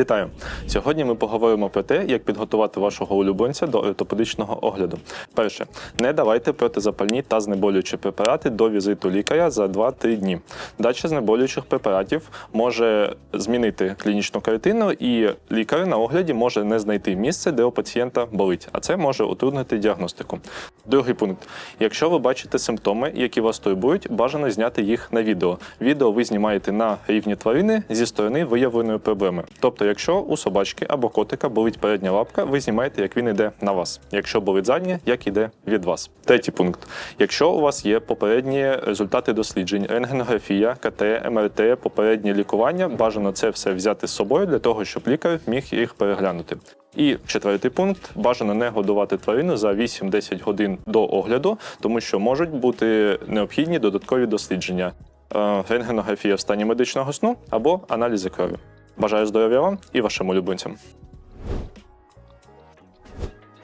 Вітаю! Сьогодні ми поговоримо про те, як підготувати вашого улюбленця до ортопедичного огляду. Перше, не давайте протизапальні та знеболюючі препарати до візиту лікаря за 2-3 дні. Дача знеболюючих препаратів може змінити клінічну картину, і лікар на огляді може не знайти місце, де у пацієнта болить, а це може утруднити діагностику. Другий пункт: якщо ви бачите симптоми, які вас турбують, бажано зняти їх на відео. Відео ви знімаєте на рівні тварини зі сторони виявленої проблеми. Тобто, якщо у собачки або котика болить передня лапка, ви знімаєте, як він йде на вас. Якщо болить задня, як іде від вас. Третій пункт: якщо у вас є попередні результати досліджень, рентгенографія, КТ, МРТ, попереднє лікування, бажано це все взяти з собою для того, щоб лікар міг їх переглянути. І четвертий пункт: бажано не годувати тварину за 8-10 годин до огляду, тому що можуть бути необхідні додаткові дослідження, е, рентгенографія в стані медичного сну або аналізи крові. Бажаю здоров'я вам і вашим улюбленцям.